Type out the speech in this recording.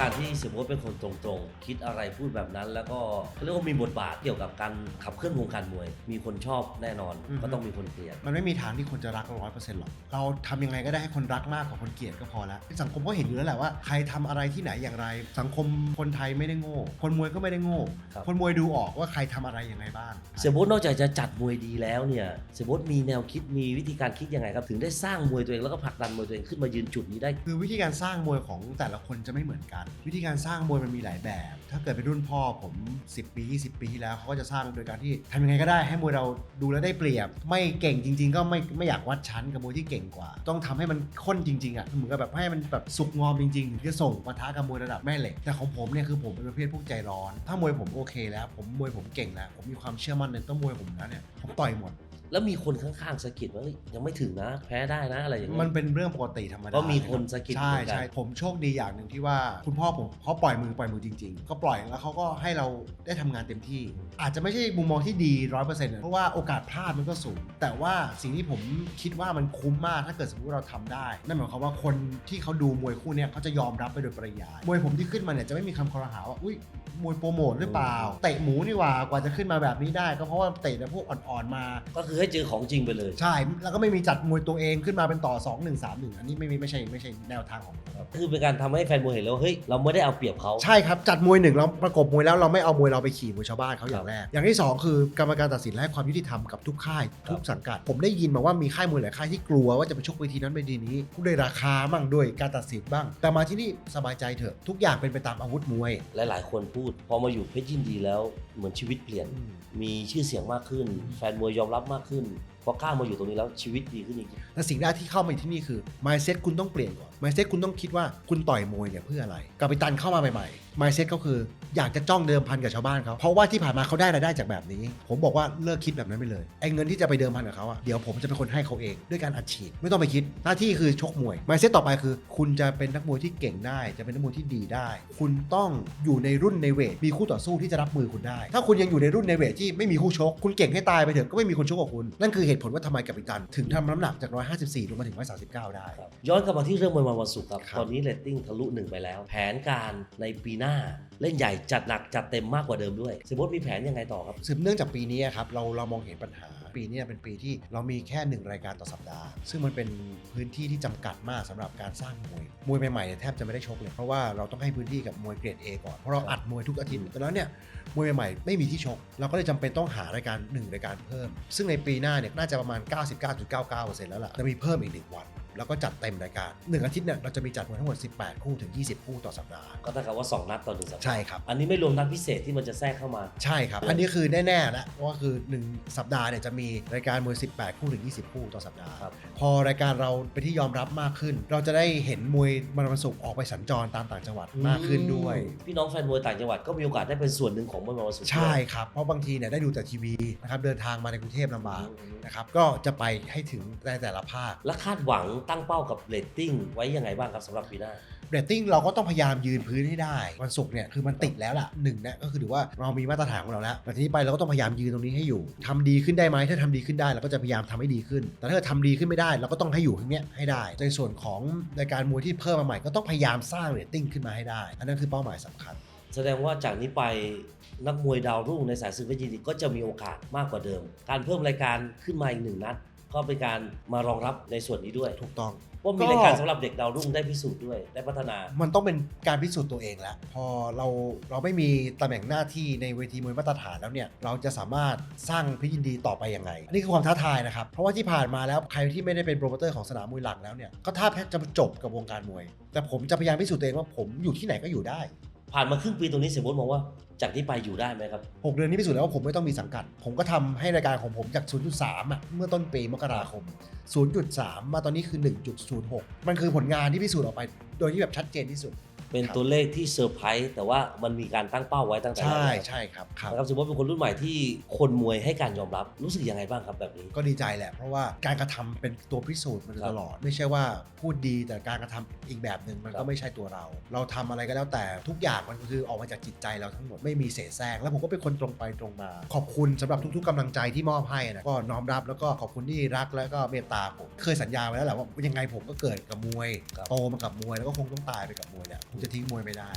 การที่สมมติเป็นคนตรงๆ คิดอะไรพูดแบบนั้น แล้วก็เขาเรียกว่ามีบทบาทเกี่ยวกับการขับเคลื่อนวงการมวย มีคนชอบแน่นอน อือฮึก็ต้องมีคนเกลียด มันไม่มีทางที่คนจะรักเราร้อยเปอร์เซ็นต์หรอก เราทำยังไงก็ได้ให้คนรักมากกว่าคนเกลียดก็พอแล้ว สังคมก็เห็นอยู่แล้วแหละว่าใครทำอะไรที่ไหนอย่างไร สังคมคนไทยไม่ได้โง่ คนมวยก็ไม่ได้โง่ ครับ คนมวยดูออกว่าใครทำอะไรยังไงบ้าง เสียโบ๊ทนอกจากจะจัดมวยดีแล้วเนี่ยเสียโบ๊ทมีแนวคิดมีวิธีการคิดยังไงครับ ถึงได้สร้างมวยตัวเองแล้วก็ผลักดันมวยตัวเองขึ้นมายืนจุดนี้ได้ คือวิธีการสร้างมวยของแต่ละคนจะไม่เหมือนกันวิธีการสร้างมวยมันมีหลายแบบ ถ้าเกิดเป็นรุ่นพ่อผม 10 ปี 20 ปีที่แล้วเขาก็จะสร้างโดยการที่ทำยังไงก็ได้ให้มวยเราดูแล้วได้เปรียบ ไม่เก่งจริง ๆ ก็ไม่ไม่อยากวัดชั้นกับมวยที่เก่งกว่า ต้องทำให้มันข้นจริงๆอะเหมือนกับแบบให้มันแบบสุกงอมจริงๆถึงจะส่งปะทะกับมวยระดับแม่เหล็กแต่ของผมเนี่ยคือผมเป็นประเภทพวกใจร้อน ถ้ามวยผมโอเคแล้ว ผมมวยผมเก่งแล้วผมมีความเชื่อมั่นในต้นมวยผมแล้วเนี่ยผมต่อยหมด แล้วมีคนข้างๆสะกิดว่าเฮ้ยยังไม่ถึงนะแพ้ได้นะอะไรอย่างเงี้ย มันเป็นเรื่องปกติธรรมดาก็มีคนสะกิดใช่เหมือนกัน ใช่ผมโชคดีอย่างหนึ่งที่ว่าคุณพ่อผมเขาปล่อยมือปล่อยมือจริงๆก็ปล่อยแล้วเขาก็ให้เราได้ทำงานเต็มที่ อาจจะไม่ใช่มุมมองที่ดีร้อยเปอร์เซ็นต์เพราะว่าโอกาสพลาดมันก็สูง แต่ว่าสิ่งที่ผมคิดว่ามันคุ้มมากถ้าเกิดสมมติเราทำได้ นั่นหมายความว่าคนที่เขาดูมวยคู่เนี้ยเขาจะยอมรับไปโดยปริยายมวยผมที่ขึ้นมาเนี่ยจะไม่มีคำคอรหาว่าอุ้ยมวยโปรโมทหรือเปล่าเตะหมูนี่หว่ากว่าจะขึ้นมาแบบนี้ได้ ก็เพราะว่าเตะแต่พวกอ่อนๆมา ก็คือให้เจอของจริงไปเลย ใช่ แล้วก็ไม่มีจัดมวยตัวเองขึ้นมาเป็นต่อ 2 1 3 1 อันนี้ไม่มีไม่ใช่ไม่ใช่แนวทางของผมครับคือเป็นการทำให้แฟนมวยเห็นแล้วว่าเฮ้ยเราไม่ได้เอาเปรียบเขาใช่ครับ จัดมวยหนึ่งเราประกบมวยแล้วเราไม่เอามวยเราไปขี่มวยชาวบ้านเขาอครัย่าบงแรก อย่างที่ 2 คือกรรมการตัดสินและให้ความยุติธรรมกับทุกค่ายครับทุกสังกัด ผมได้ยินมาว่ามีค่ายมวยหลายค่ายที่กลัวว่าจะไปชกเวทีนั้นเวทีนี้ด้วยราคาบ้างด้วยการตัดสินบ้าง แต่มาที่นี่สบายใจเถอะทุกอย่างเป็นไปตามอาวุธมวย หลาย ๆ คนพูด พอมาอยู่เพชรยินดีแล้วเหมือนชีวิตเปลี่ยน มีชื่อเสียงมากขึ้น แฟนมวยยอมรับมากขึ้น พอกล้ามาอยู่ตรงนี้แล้วชีวิตดีขึ้นจริงแต่สิ่งแรกที่เข้ามาที่นี่คือ mindset คุณต้องเปลี่ยนก่อน mindset คุณต้องคิดว่าคุณต่อยมวยเนี่ยเพื่ออะไรกับไปตันเข้ามาใหม่ๆ mindset ก็คืออยากจะจ้องเดิมพันกับชาวบ้านเขาเพราะว่าที่ผ่านมาเขาได้รายได้จากแบบนี้ ผมบอกว่าเลิกคิดแบบนั้นไปเลยไอ้เงินที่จะไปเดิมพันกับเขาอะเดี๋ยวผมจะเป็นคนให้เขาเองด้วยการอัดฉีดไม่ต้องไปคิด หน้าที่คือชกมวย mindset ต่อไปคือ คุณจะเป็นนักมวยที่เก่งได้ จะเป็นนักมวยที่ดีได้ คุณต้องอยู่ในรุ่นในเวทมีคู่ต่อสู้ที่จะรับมือคุณได้ ถ้าคุณยังอยู่ในรุ่นในเวทที่ไม่มีคู่ชก คุณเก่งให้ตายไปเถอะก็ไม่มีคนชกกับคุณนั่นคือเหตุผลว่าทำไมกับปิตัน ถึงทำน้ำหนักจาก 154ลงมาถึง 139 ได้ๆครับย้อนกลับมาที่เรื่องมวยวันวันศุกร์ครับ ครับ ตอนนี้เรตติ้งทะลุหนึ่งไปแล้ว แผนการในปีหน้า เล่นใหญ่จัดหนักจัดเต็มมากกว่าเดิมด้วยสมมติมีแผนยังไงต่อครับ สืบเนื่องจากปีนี้ครับเราเรามองเห็นปัญหา ปีนี้เป็นปีที่เรามีแค่หนึ่งรายการต่อสัปดาห์ ซึ่งมันเป็นพื้นที่ที่จำกัดมากสำหรับการสร้างมวย มวยใหม่ๆเนี่ยแทบจะไม่ได้ชกเลย เพราะว่าเราต้องให้พื้นที่กับมวยเกรด A ก่อนเพราะเราอัดมวยทุกอาทิตย์ดังนั้นเนี่ยมวยใหม่ๆไม่มีที่ชก เราก็เลยจำเป็นต้องหารายการหนึ่งรายการเพิ่ม ซึ่งในปีหน้าเนี่ยน่าจะประมาณ 99.99%แล้วล่ะจะมีเพิ่มอีกหนึ่งวัน แล้วก็จัดเต็มรายการหนึ่งอาทิตย์เนี่ยเราจะมีจัดมวยทั้งหมด 18 คู่ถึง 20 คู่ต่อสัปดาห์ ก็เท่ากับว่า 2 นัดต่อหนึ่งสัปดาห์ใช่ครับ อันนี้ไม่รวมนัดพิเศษที่มันจะแทรกเข้ามา ใช่ครับ อันนี้คือแน่ๆแล้วว่าคือ 1 สัปดาห์เนี่ยจะมีรายการมวย 18 คู่ถึง 20 คู่ต่อสัปดาห์ครับพอรายการเราเป็นที่ยอมรับมากขึ้น เราจะได้เห็นมวยมันวันศุกร์ออกไปสัญจรตามต่างจังหวัดมากขึ้นด้วย พี่น้องแฟนมวยต่างจังหวัดก็มีโอกาสได้เป็นส่วนหนึ่งของมวยวันศุกร์ใช่ครับเพราะบางทีเนี่ยได้ดูแต่ทีวีนะครับเดินทางมาในกรุงเทพลำบากอืมนะครับก็จะไปให้ถึงในแต่ละภาคและคาดหวังตั้งเป้ากับเรตติ้งไว้ยังไงบ้างครับสำหรับปีหน้า เรตติ้งเราก็ต้องพยายามยืนพื้นให้ได้ วันศุกร์เนี่ยคือมันติดแล้วล่ะหนึ่งเนี่ยก็คือถือว่าเรามีมาตรฐานของเราแล้วแต่ทีนี้ไปเราก็ต้องพยายามยืนตรงนี้ให้อยู่ทำดีขึ้นได้ไหมถ้าทำดีขึ้นได้เราก็จะพยายามทำให้ดีขึ้น แต่ถ้าเกิดทำดีขึ้นไม่ได้เราก็ต้องให้อยู่ตรงเนี้ยให้ได้ ในส่วนของรายการมวยที่เพิ่มมาใหม่ก็ต้องพยายามสร้างเรตติ้งขึ้นมาให้ได้ อันนั้นคือเป้าหมายสำคัญ แสดงว่าจากนี้ไปนักมวยดาวรุ่งในสายศึกเพชรยินดีก็จะมีโอกาสมากกว่าเดิม การเพิ่มรายการขึ้นมาอีกหนึ่งนัด ก็เป็นการมารองรับในส่วนนี้ด้วยถูกต้อง ว่ามีก็รายการสำหรับเด็กดาวรุ่งได้พิสูจน์ด้วยได้พัฒนา มันต้องเป็นการพิสูจน์ตัวเองแล้วพอเราเราไม่มีตำแหน่งหน้าที่ในเวทีมวยมาตรฐานแล้วเนี่ยเราจะสามารถสร้างพิยินดีต่อไปยังไงอันนี้คือความท้าทายนะครับเพราะว่าที่ผ่านมาแล้วใครที่ไม่ได้เป็นโปรโมเตอร์ของสนามมวยหลักแล้วเนี่ยก็แทบจะจบกับวงการมวย แต่ผมจะพยายามพิสูจน์ตัวเองว่าผมอยู่ที่ไหนก็อยู่ได้ ผ่านมาครึ่งปีตรงนี้เสียบดมองว่าจากนี้ไปอยู่ได้ไหมครับ 6 เดือนนี้พิสูจน์แล้วว่าผมไม่ต้องมีสังกัด ผมก็ทำให้รายการของผมจาก 0.3อะเมื่อต้นปีมกราคม 0.3 มาตอนนี้คือ 1.06 มันคือผลงานที่พิสูจน์ออกไป โดยที่แบบชัดเจนที่สุด เป็นครับตัวเลขที่เซอร์ไพรส์แต่ว่ามันมีการตั้งเป้าไว้ตั้งแต่แรใช่กใช่ครับครับนะครับสมมติเป็นคนรุ่นใหม่ที่คนมวยให้การยอมรับรู้สึกยังไงบ้างครับแบบนี้ ก็ดีใจแหละ เพราะว่าการกระทำเป็นตัวพิสูจน์มันครับตลอด ไม่ใช่ว่าพูดดีแต่การกระทำอีกแบบหนึ่งมันครัก็บไม่ใช่ตัวเรา เราทำอะไรก็แล้วแต่ทุกอย่างมันคือออกมาจากจิตใจเราทั้งหมดไม่มีเสแสร้งแล้วผมก็เป็นคนตรงไปตรงมา ขอบคุณสำหรับทุก ๆกำลังใจที่มอบให้นะก็น้อมรับแล้วก็ขอบคุณที่รักแล้วก็เมตตาผมเคยสัญญาไว้แล้วแหละว่ายังไงผมก็เกิดกับมวยครับโตมากับมวยแล้วก็คงต้องตายไปกับมวยแหละผคุณจะทิ้งมวยไม่ได้